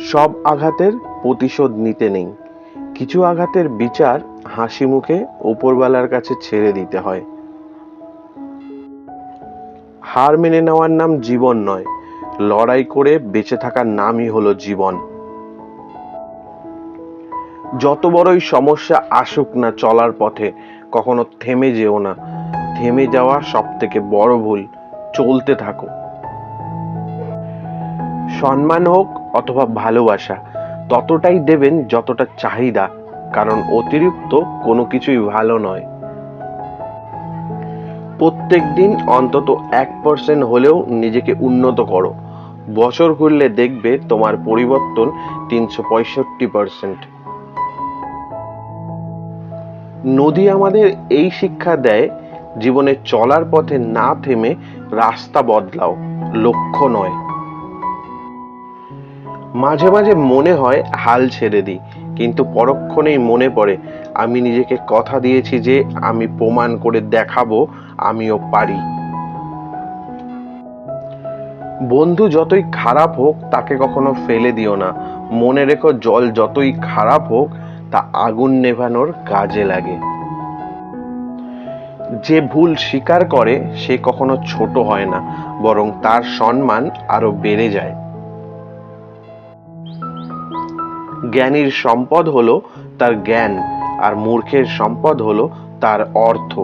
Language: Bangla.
সব আঘাতের প্রতিশোধ নিতে নেই। কিছু আঘাতের বিচার হাসি মুখে ওপরওয়ালার কাছে ছেড়ে দিতে হয়। হার মেনে নেওয়ার নাম জীবন নয়, লড়াই করে বেঁচে থাকার নামই হলো জীবন। যত বড়ই সমস্যা আসুক না চলার পথে, কখনো থেমে যেও না। থেমে যাওয়া সব থেকে বড় ভুল, চলতে থাকো। সম্মান হোক অথবা ভালোবাসা, ততটাই দেবেন যতটা চাহিদা, কারণ অতিরিক্ত কোনো কিছুই ভালো নয়। প্রত্যেক দিন অন্তত এক পার্সেন্ট হলেও নিজেকে উন্নত করো। বছর ঘুরলে দেখবে তোমার পরিবর্তন তিনশো পঁয়ষট্টি পার্সেন্ট নদী আমাদের এই শিক্ষা দেয়, জীবনে চলার পথে না থেমে রাস্তা বদলাও, লক্ষ্য নয়। মাঝে মাঝে মনে হয় হাল ছেড়ে দিই, কিন্তু পরক্ষণেই মনে পড়ে, আমি নিজেকে কথা দিয়েছি যে আমি প্রমাণ করে দেখাবো, আমিও পারি। বন্ধু যতই খারাপ হোক, তাকে কখনো ফেলে দিও না। মনে রেখো জল যতই খারাপ হোক, তা আগুন নেভানোর কাজে লাগে। যে ভুল স্বীকার করে, সে কখনো ছোট হয় না, বরং তার সম্মান আরও বেড়ে যায়। জ্ঞানীর সম্পদ হলো তার জ্ঞান আর মূর্খের সম্পদ হলো তার অর্থ।